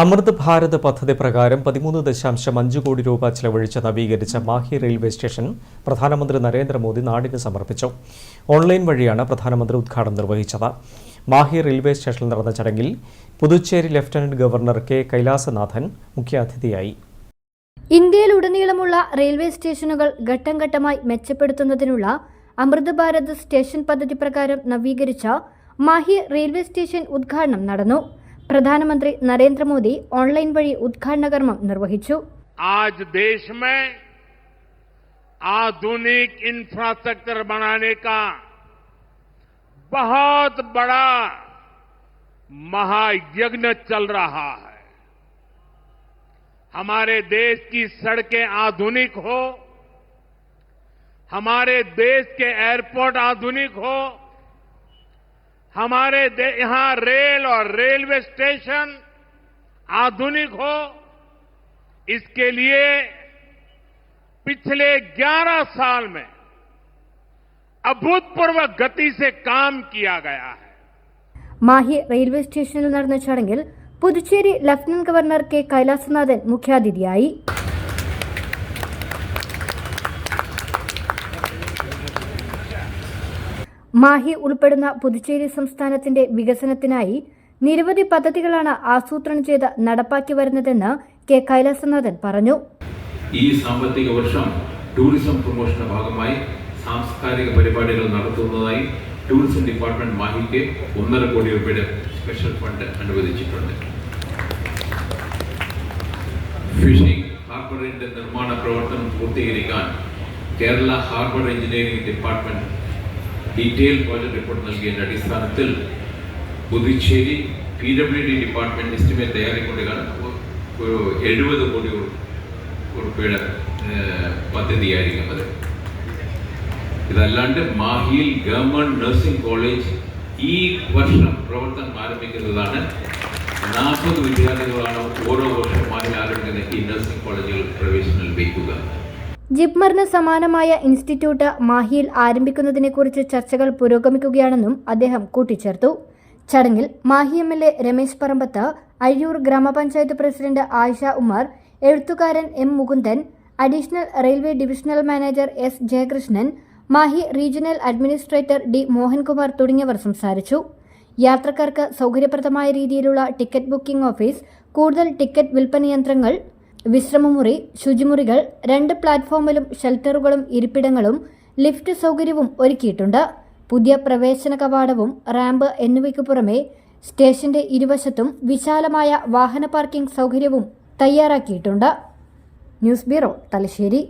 അമൃത് ഭാരത് പദ്ധതി പ്രകാരം പതിമൂന്ന് ദശാംശം അഞ്ച് കോടി രൂപ ചെലവഴിച്ച് നവീകരിച്ച മാഹി റെയിൽവേ സ്റ്റേഷൻ പ്രധാനമന്ത്രി നരേന്ദ്രമോദി നാടിന് സമർപ്പിച്ചു. ഓൺലൈൻ വഴിയാണ് പ്രധാനമന്ത്രി ഉദ്ഘാടനം നിർവഹിച്ചത്. മാഹി റെയിൽവേ സ്റ്റേഷനിൽ നടന്ന ചടങ്ങിൽ Puducherry lieutenant governor K Kailasanathan മുഖ്യാതിഥിയായി. ഇന്ത്യയിലുടനീളമുള്ള റെയിൽവേ സ്റ്റേഷനുകൾ ഘട്ടം ഘട്ടമായി മെച്ചപ്പെടുത്തുന്നതിനുള്ള അമൃത് ഭാരത് സ്റ്റേഷൻ പദ്ധതി പ്രകാരം നവീകരിച്ച മാഹി റെയിൽവേ സ്റ്റേഷൻ ഉദ്ഘാടനം നടന്നു. പ്രധാനമന്ത്രി നരേന്ദ്രമോദി ഓൺലൈൻ വഴി ഉദ്ഘാടന കർമ്മം നിർവഹിച്ചു आज देश में आधुनिक इंफ्रास्ट्रक्चर बनाने का बहुत बड़ा महायज्ञ चल रहा है हमारे देश की सड़कें आधुनिक हो हमारे देश के एयरपोर्ट आधुनिक हो हमारे दे- यहां रेल और रेलवे स्टेशन आधुनिक हो इसके लिए पिछले 11 साल में अभूतपूर्व गति से काम किया गया है മാഹി റെയിൽവേ സ്റ്റേഷനിൽ നടന്ന ചടങ്ങിൽ Puducherry lieutenant governor K Kailasanathan മുഖ്യാതിഥിയായി മാഹി ഉൾപ്പെടുന്ന പുതുച്ചേരി സംസ്ഥാനത്തിന്റെ വികസനത്തിനായി നിരവധി പദ്ധതികളാണ് ആസൂത്രണം ചെയ്ത് നടപ്പാക്കി വരുന്നതെന്ന് കെ കൈലാസനാഥൻ പറഞ്ഞു. ഈ സാമ്പത്തിക വർഷം ടൂറിസം പ്രൊമോഷന്റെ ഭാഗമായി സാംസ്കാരിക പരിപാടികൾ നടത്തുന്നതായി ടൂറിസം ഡിപ്പാർട്ട്മെന്റ് മാഹിക്ക് ഒന്നര കോടി രൂപയുടെ സ്പെഷ്യൽ ഫണ്ട് അനുവദിച്ചിട്ടുണ്ട്. ഫിഷിംഗ് ഹാർബറിന്റെ നിർമ്മാണ പ്രവർത്തനം പൂർത്തീകരിക്കാൻ Kerala harbour engineering department detail project report നൽകിയതിന്റെ അടിസ്ഥാനത്തിൽ Puducherry P W D department estimate തയ്യാറിക്കൊണ്ടിരിക്കുകയാണ് ഒരു എഴുപത് കോടി ഉറുപ്പിയുടെ പദ്ധതിയായിരിക്കും ഇതല്ലാണ്ട് മാഹിയിൽ ഗവൺമെന്റ് നഴ്സിംഗ് കോളേജ് ഈ വർഷം പ്രവർത്തനം ആരംഭിക്കുന്നതാണ്. നാൽപ്പത് വിദ്യാർത്ഥികളാണ് ഓരോ വർഷം മാഹിയിൽ ആരംഭിക്കുന്ന ഈ നഴ്സിംഗ് കോളേജുകൾ പ്രവേശനം ലഭിക്കുക. ജിപ്മറിന് സമാനമായ ഇൻസ്റ്റിറ്റ്യൂട്ട് മാഹിയിൽ ആരംഭിക്കുന്നതിനെക്കുറിച്ച് ചർച്ചകൾ പുരോഗമിക്കുകയാണെന്നും അദ്ദേഹം കൂട്ടിച്ചേർത്തു. ചടങ്ങിൽ Mahe M L A Ramesh Parambath Azhiyur ഗ്രാമപഞ്ചായത്ത് പ്രസിഡന്റ് ആയിഷ ഉമർ എഴുത്തുകാരൻ M Mukundan additional railway divisional manager S Jayakrishnan Mahe regional administrator D Mohankumar തുടങ്ങിയവർ സംസാരിച്ചു. യാത്രക്കാർക്ക് സൗകര്യപ്രദമായ രീതിയിലുള്ള ടിക്കറ്റ് ബുക്കിംഗ് ഓഫീസ് കൂടുതൽ ടിക്കറ്റ് വിൽപ്പന യന്ത്രങ്ങൾ വിശ്രമമുറി ശുചിമുറികൾ രണ്ട് പ്ലാറ്റ്ഫോമിലും ഷെൽട്ടറുകളും ഇരിപ്പിടങ്ങളും ലിഫ്റ്റ് സൗകര്യവും ഒരുക്കിയിട്ടുണ്ട്. പുതിയ പ്രവേശന കവാടവും റാമ്പ് എന്നിവയ്ക്ക് പുറമെ സ്റ്റേഷന്റെ ഇരുവശത്തും വിശാലമായ വാഹന പാർക്കിംഗ് സൗകര്യവും തയ്യാറാക്കിയിട്ടുണ്ട്. News bureau Thalassery.